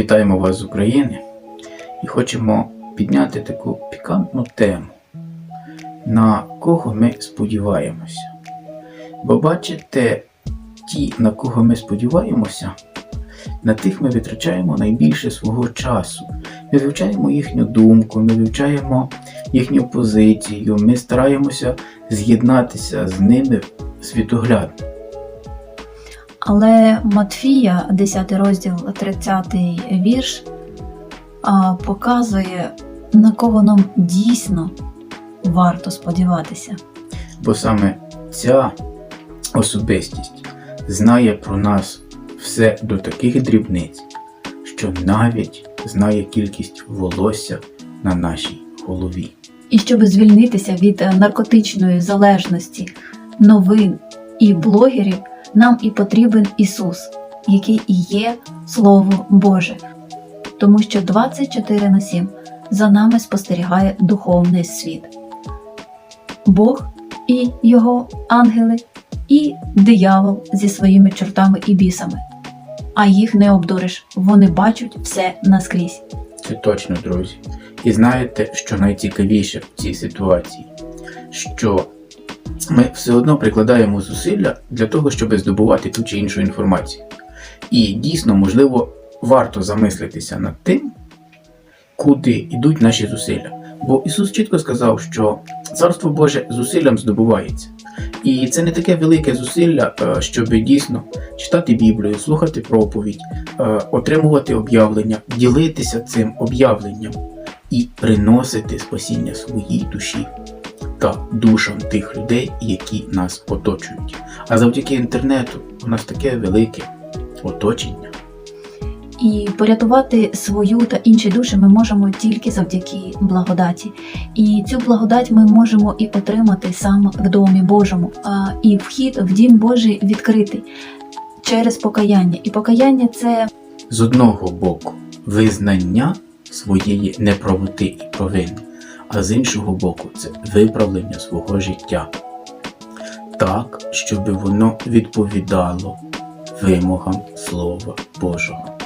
Вітаємо вас з України і хочемо підняти таку пікантну тему, на кого ми сподіваємося. Бо бачите, ті, на кого ми сподіваємося, на тих ми витрачаємо найбільше свого часу. Ми вивчаємо їхню думку, ми вивчаємо їхню позицію, ми стараємося з'єднатися з ними світоглядно. Але Матфія, 10 розділ, 30 вірш, показує, на кого нам дійсно варто сподіватися. Бо саме ця особистість знає про нас все до таких дрібниць, що навіть знає кількість волосся на нашій голові. І щоб звільнитися від наркотичної залежності, новин і блогерів, нам і потрібен Ісус, який і є Слово Боже. Тому що 24 на 7 за нами спостерігає духовний світ. Бог і його ангели, і диявол зі своїми чортами і бісами. А їх не обдуриш, вони бачать все наскрізь. Це точно, друзі. І знаєте, що найцікавіше в цій ситуації? Що ми все одно прикладаємо зусилля для того, щоб здобувати ту чи іншу інформацію. І дійсно, можливо, варто замислитися над тим, куди йдуть наші зусилля. Бо Ісус чітко сказав, що Царство Боже зусиллям здобувається. І це не таке велике зусилля, е, щоб дійсно читати Біблію, слухати проповідь, е, отримувати об'явлення, ділитися цим об'явленням і приносити спасіння своїй душі та душам тих людей, які нас оточують. А завдяки інтернету у нас таке велике оточення. І порятувати свою та інші душі ми можемо тільки завдяки благодаті. І цю благодать ми можемо і отримати саме в домі Божому. А, І вхід в дім Божий відкритий через покаяння. І покаяння це З одного боку, визнання своєї неправоти і провини, а з іншого боку, це виправлення свого життя так, щоб воно відповідало вимогам Слова Божого.